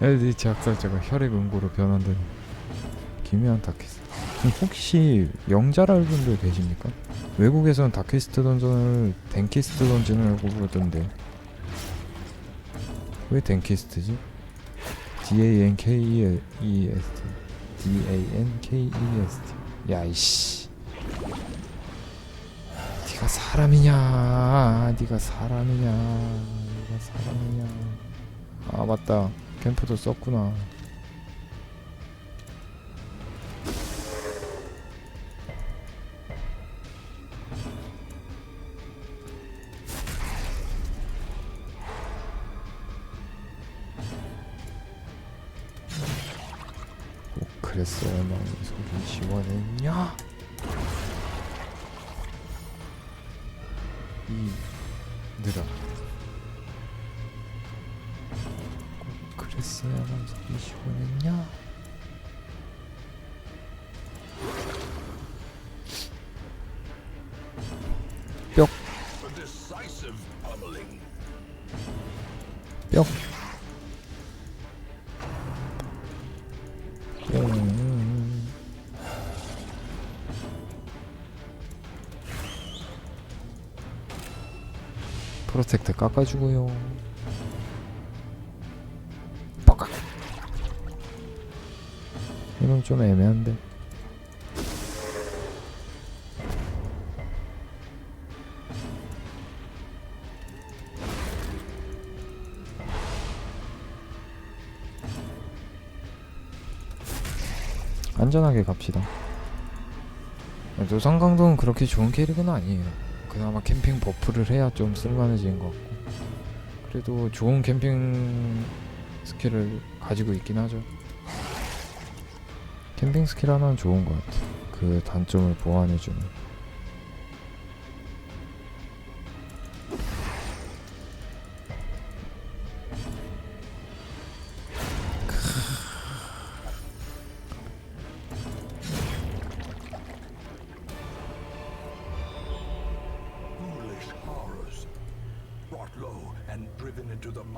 LD 제작자가 혈액 응고로 변한다니 기묘한 다키스트 그럼 혹시 영자랄 분들 계십니까? 외국에서는 다키스트 던전을 덴키스트 던전이라고 부르던데. 왜 덴키스트지? D-A-N-K-E-S-T D-A-N-K-E-S-T 야이씨. 네가 사람이냐? 네가 사람이냐? 네가 사람이냐 아 맞다. 캠프도 썼구나. 마음이 속이 시원했냐? 이 느라 깎아주고요. 빡. 이건 좀 애매한데. 안전하게 갑시다. 노상강도는 그렇게 좋은 캐릭은 아니에요. 그나마 캠핑 버프를 해야 좀것 같고. 그래도 좋은 캠핑 스킬을 가지고 있긴 하죠. 캠핑 스킬 하나는 좋은 것 같아. 그 단점을 보완해주는.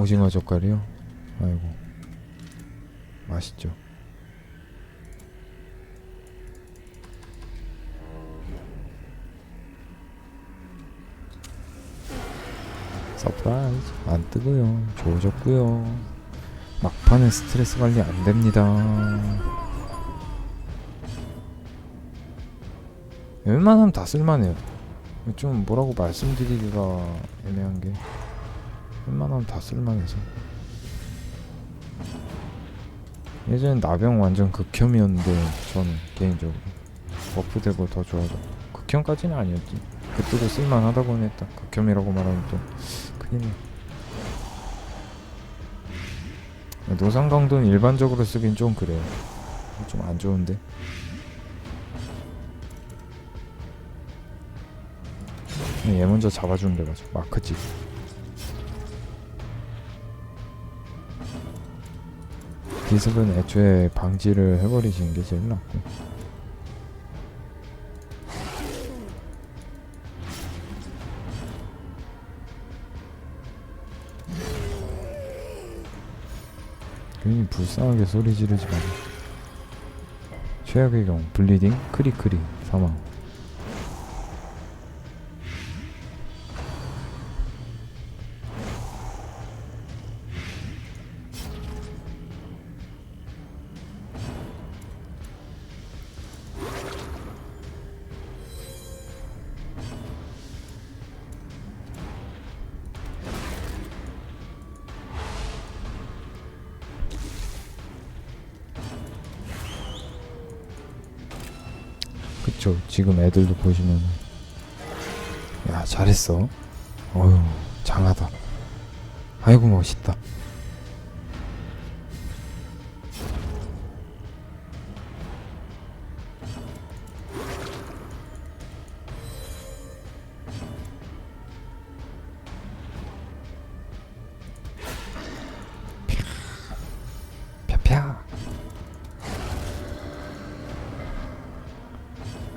오징어 젓갈이요? 아이고. 맛있죠. 서프라이즈 안 뜨고요 좋아졌고요 막판에 스트레스 관리 안 됩니다 웬만하면 다 쓸만해요 좀 뭐라고 말씀드리기가 애매한 게 웬만하면 다 쓸만해서. 예전엔 나병 완전 극혐이었는데 저는 개인적으로. 버프되고 더 좋아져 극혐까지는 아니었지. 그때도 쓸만하다고는 했다. 극혐이라고 말하면 또 큰일이네 노상강도는 일반적으로 쓰긴 좀 그래요. 좀 안 좋은데. 얘 먼저 잡아주는 데 가자 마크 찍 기습은 애초에 방지를 해버리시는 게 제일 낫고. 괜히 불쌍하게 소리 지르지 마 최악의 경우 블리딩 크리크리 사망 지금 애들도 보시면 야 잘했어. 어휴 장하다. 아이고 멋있다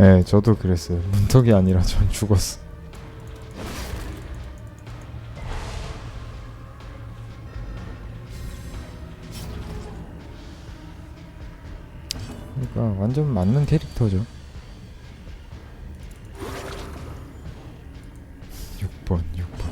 네, 저도 그랬어요. 문턱이 아니라 전 죽었어. 그러니까 완전 맞는 캐릭터죠. 6번, 6번.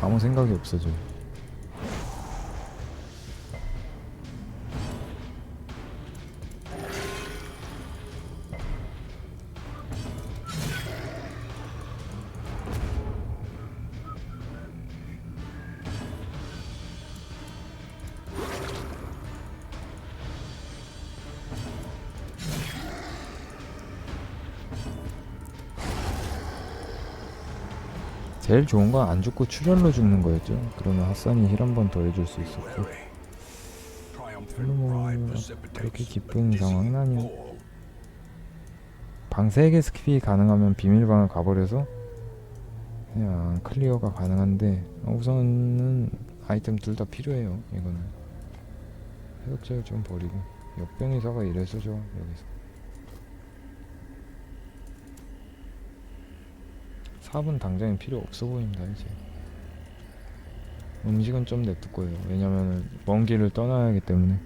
아무 생각이 없어져요. 제일 좋은 건 안 죽고 출혈로 죽는 거였죠. 그러면 핫산이 힐 한 번 더 해줄 수 있었고. 별로 뭐 그렇게 기쁜 상황은 fall. 방 3개 스킵이 가능하면 비밀방을 가버려서 그냥 클리어가 가능한데 우선은 아이템 둘 다 필요해요 이거는. 해독제를 좀 버리고. 역병의사가 이래서 좋아 여기서 4분 당장엔 필요 없어 보인다 이제. 음식은 좀 냅둘 거예요. 왜냐면은 먼 길을 떠나야 하기 때문에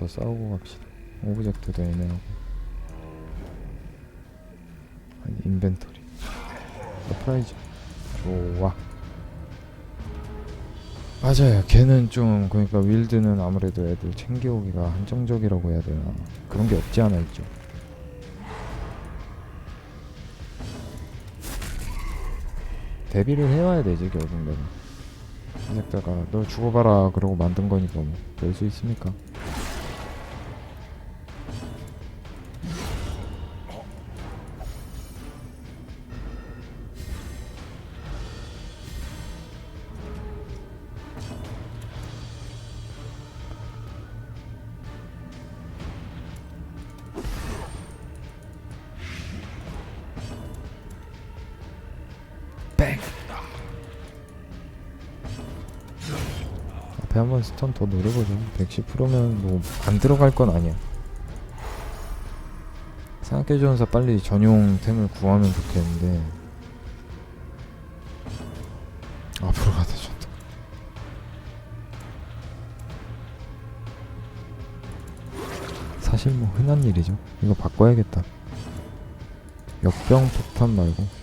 더 싸우고 갑시다. 오브젝트도 애매하고. 아니, 인벤토리. 서프라이즈. 좋아. 맞아요. 걔는 좀 그러니까 윌드는 아무래도 애들 챙겨오기가 한정적이라고 해야 되나 그런 게 없지 않아 있죠. 데뷔를 해와야 되지 결국에는. 제작자가 너 죽어봐라 그러고 만든 거니까 뭐 될 수 있습니까? 앞에 한 번 스턴 더 노려보죠. 110%면 뭐 안 들어갈 건 아니야. 생각해주면서 빨리 전용 템을 구하면 좋겠는데. 앞으로 가다 줬다. 사실 뭐 흔한 일이죠. 이거 바꿔야겠다. 역병 폭탄 말고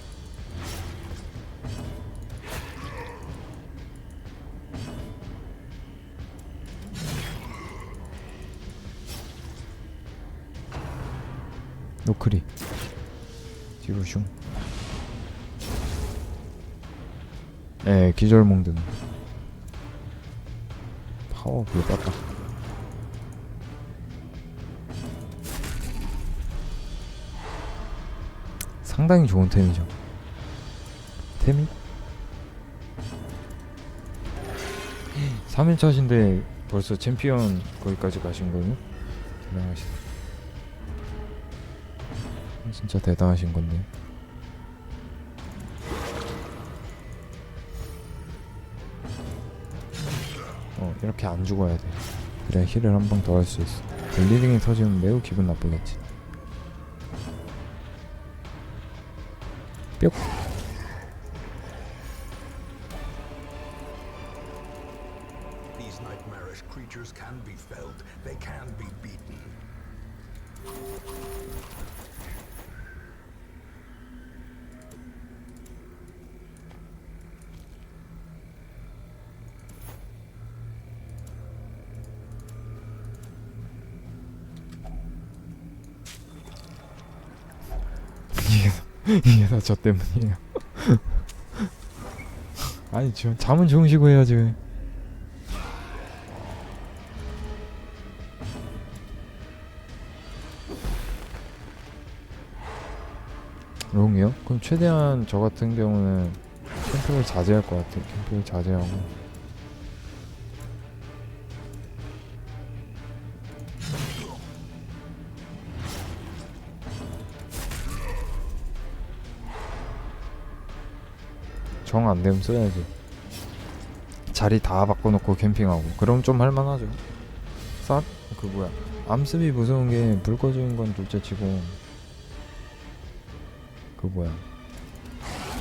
예, 기절몽든 파워 불봤다 상당히 좋은 템이죠 템이? 3일차신데 벌써 챔피언 거기까지 가신 거예요? 대단하시다 진짜 대단하신 건데. 이렇게 안 죽어야 돼. 그래 힐을 한번더할 수 있어. 블리딩이 터지면 매우 기분 나쁘겠지. 뿅. Can be felled. They can be beaten. 이게 이게 다 저 때문이에요. 아니 지금 잠은 주무시고 해야지 왜. 롱이요? 그럼 최대한 저 같은 경우는 캠프를 자제할 것 같아요. 캠프를 자제하고 정 안 되면 써야지. 자리 다 바꿔놓고 캠핑하고 그럼 좀 할만하죠. 쌉? 그 뭐야? 암습이 무서운 게 불 꺼지는 건 둘째치고 그 뭐야?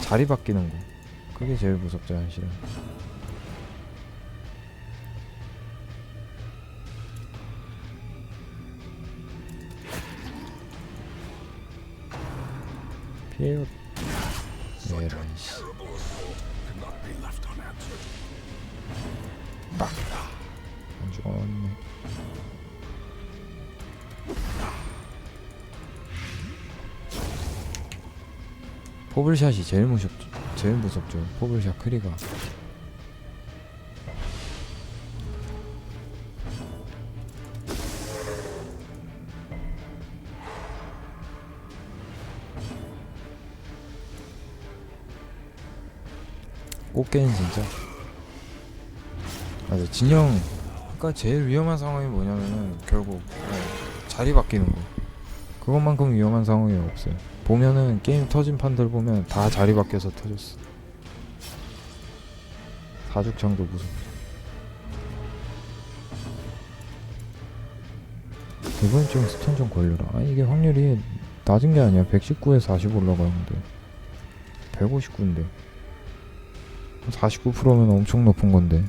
자리 바뀌는 거 그게 제일 무섭죠 사실은. 피해요. 포블샷이 제일 무섭죠. 제일 무섭죠. 포블샷 크리가. 꽃게는 진짜. 맞아 진영 그러니까 제일 위험한 상황이 뭐냐면은 결국 어, 자리 바뀌는 거 그것만큼 위험한 상황이 없어요 보면은 게임 터진 판들 보면 다 자리 바뀌어서 터졌어. 사죽창도 무섭고. 이번 좀 스턴 좀 걸려라. 아 이게 확률이 낮은 게 아니야. 119에 40 올라가는데. 159인데. 49%면 엄청 높은 건데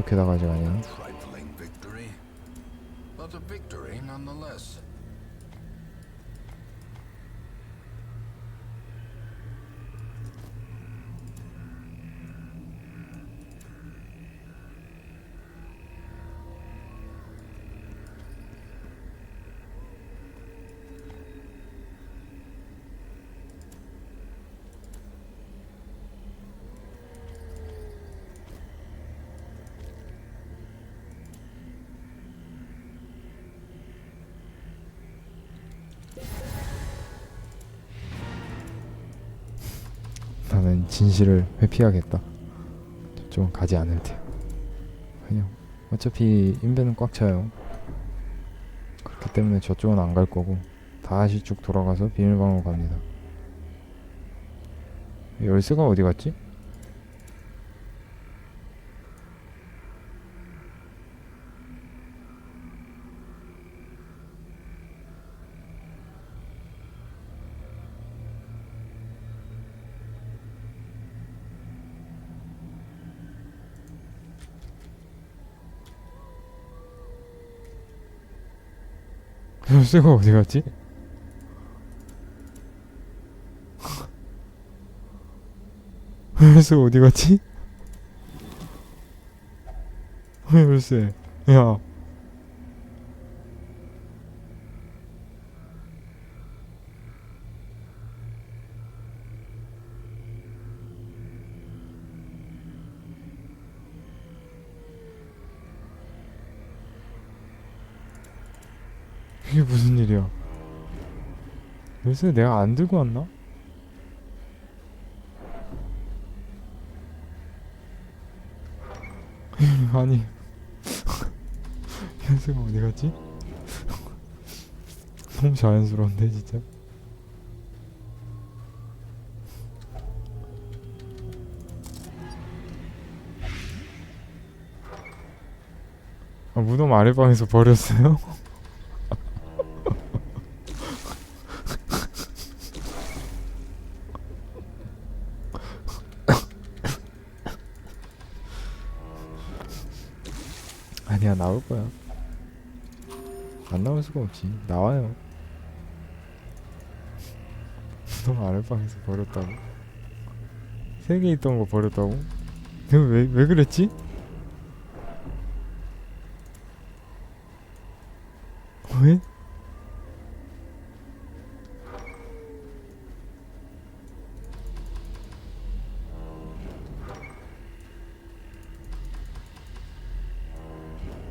어떻게 다 가져가냐 진실을 회피하겠다. 저쪽은 가지 않을 테요. 그냥 어차피 인벤은 꽉 차요. 그렇기 때문에 저쪽은 안 갈 거고 다시 쭉 돌아가서 비밀방으로 갑니다. 열쇠가 어디 갔지? 쇠가 어디 갔지? 열쇠 어디 갔지? 어, 열쇠 야 열쇠 내가 안 들고 왔나? 아니 현수가 어디 갔지? 너무 자연스러운데 진짜 아 무덤 아래방에서 버렸어요? 없지. 나와요. 무덤 아래방에서 버렸다고. 세 개 있던 거 버렸다고? 내가 왜, 왜 그랬지? 왜?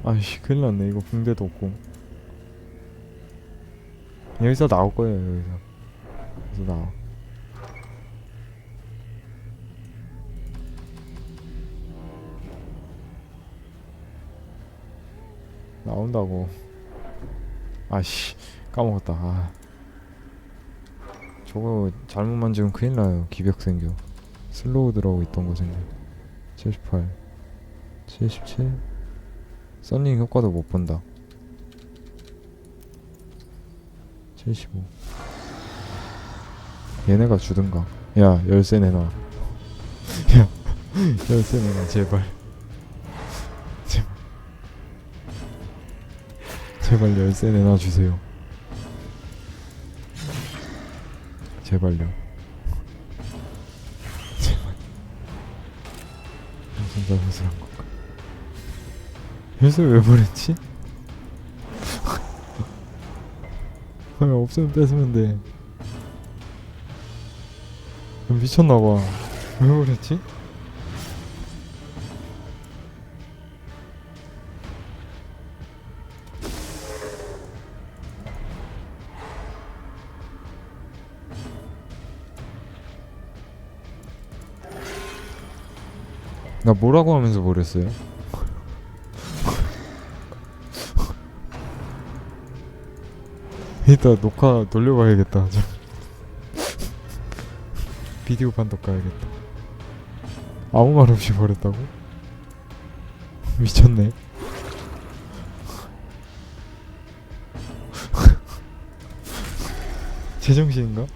아이씨 큰일 났네. 이거 붕대도 없고 여기서 나올 거예요 여기서. 여기서 나와. 나온다고. 아씨 까먹었다. 아. 저거 잘못 만지면 큰일 나요 기벽 생겨. 슬로우 들어가고 있던 거 생겨. 78 77 썬링 효과도 못 본다 75 얘네가 주든가. 야 열쇠 내놔. 야 열쇠 내놔 제발. 제발. 제발 열쇠 내놔 주세요. 제발요. 제발. 무슨 잘못을 한 건가? 열쇠 왜 버렸지? 없으면 뺏으면 돼 미쳤나봐 왜 그랬지? 나 뭐라고 하면서 버렸어요? 이따 녹화 돌려봐야겠다 좀. 비디오 판독 가야겠다 아무 말 없이 버렸다고? 미쳤네 제정신인가?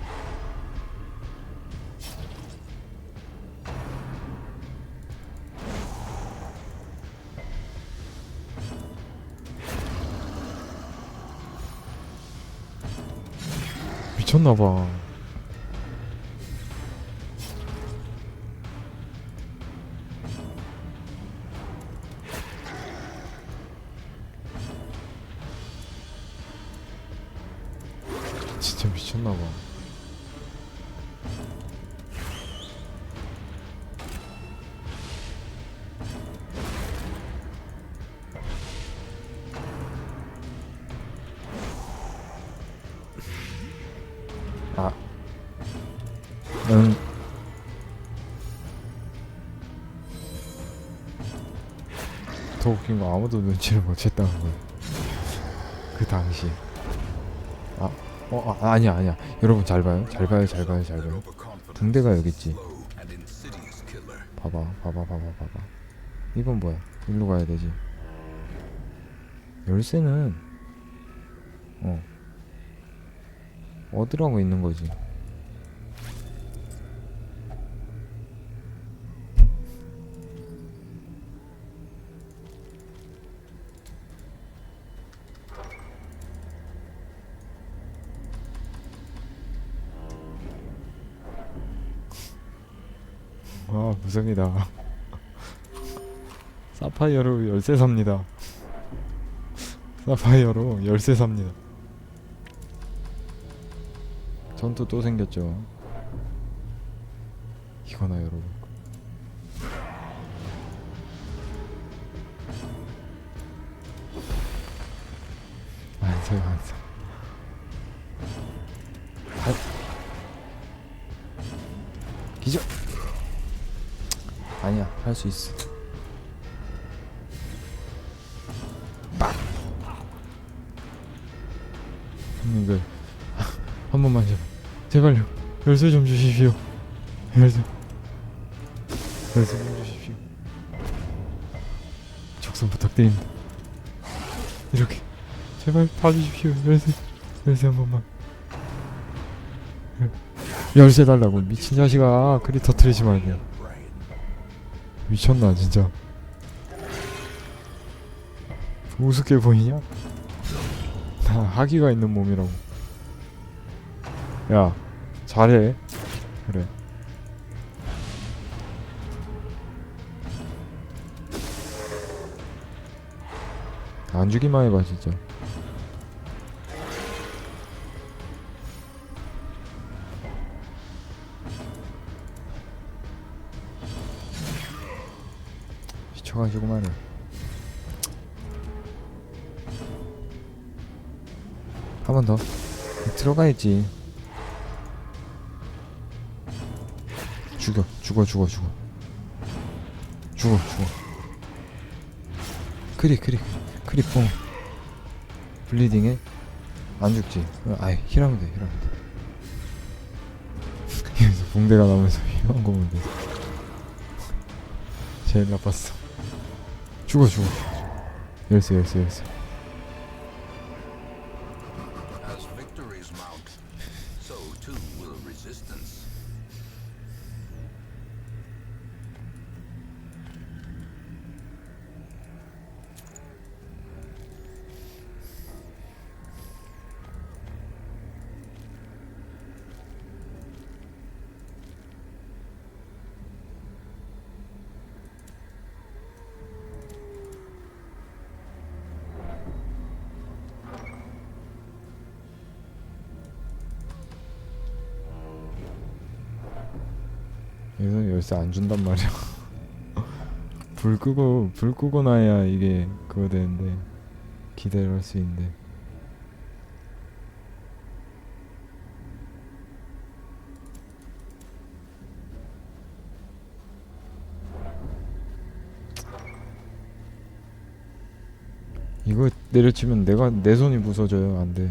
미쳤나봐 더 웃긴 거 아무도 눈치를 못 챘다는 거야 그 당시. 아, 어, 아, 아니야 아니야. 여러분 잘 봐요. 잘 봐요 잘 봐요 잘 봐요. 붕대가 여기 있지. 봐봐 봐봐 봐봐 봐봐. 이건 뭐야? 일로 가야 되지. 열쇠는 어. 얻으라고 있는 거지 아 무섭니다. 사파이어로 열쇠 삽니다. 사파이어로 열쇠 삽니다. 전투 또 생겼죠. 이거나 여러분 안서요 안서 아. 기적 아니야 할 수 있어. 빡. 형님들 한 번만 제발 제발요. 열쇠 좀 주십시오. 열쇠. 열쇠 좀 주십시오. 적선 부탁드립니다. 이렇게. 제발 봐주십시오. 열쇠. 열쇠 한 번만. 열- 열쇠 달라고 미친 자식아. 그리 터트리지 말고. 미쳤나 진짜. 우습게 보이냐? 다 하기가 있는 몸이라고. 야 잘해. 그래. 안 주기만 해봐 진짜 말이야 한번 더. 들어가야지. 죽여 죽어 죽어 죽어. 죽어 죽어. 크리 크리 크리 뽕. 블리딩에 안 죽지. 어, 아이 힐하면 돼 힐하면 돼. 여기서 붕대가 나면서 힐한 거면 돼. 제일 나빴어 죽어 죽어. 열쇠 열쇠 열쇠 열쇠 안 준단 말이야. 불 끄고 불 끄고 나야 이게 그거 되는데 기대를 할 수 있는데. 이거 내려치면 내가 내 손이 부서져요 안 돼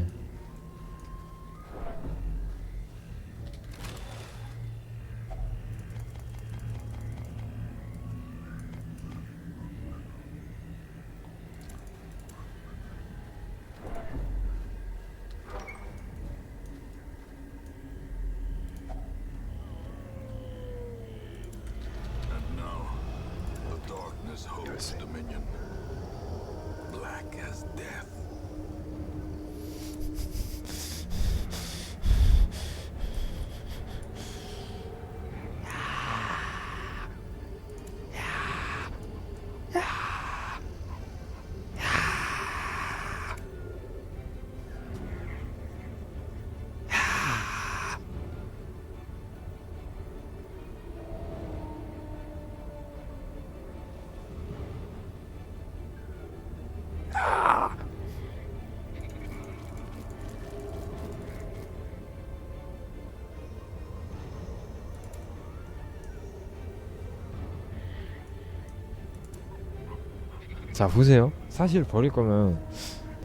자 보세요. 사실 버릴 거면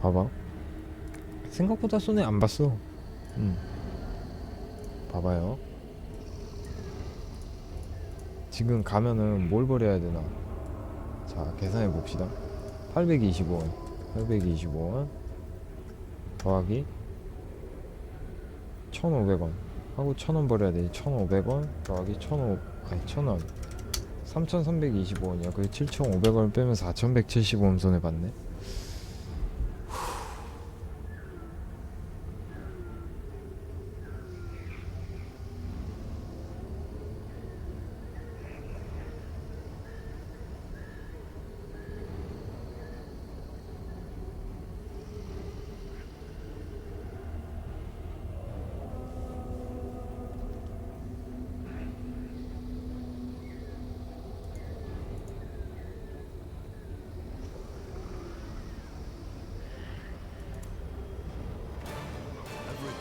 봐봐. 생각보다 손해 안 봤어. 음. 봐봐요. 지금 가면은 뭘 버려야 되나? 자 계산해 봅시다. 825원. 825원. 더하기 1500원. 하고 1000원 버려야 되지. 1500원 더하기 1500 아니 1000원 3,325원이야. 그게 7,500원 빼면 4,175원 손해 봤네.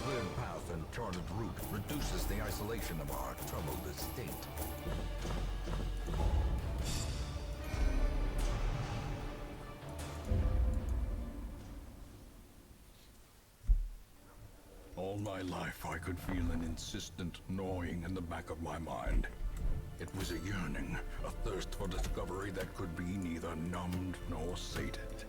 Cleared path and charted route reduces the isolation of our troubled estate. All my life I could feel an insistent gnawing in the back of my mind. It was a yearning, a thirst for discovery that could be neither numbed nor sated.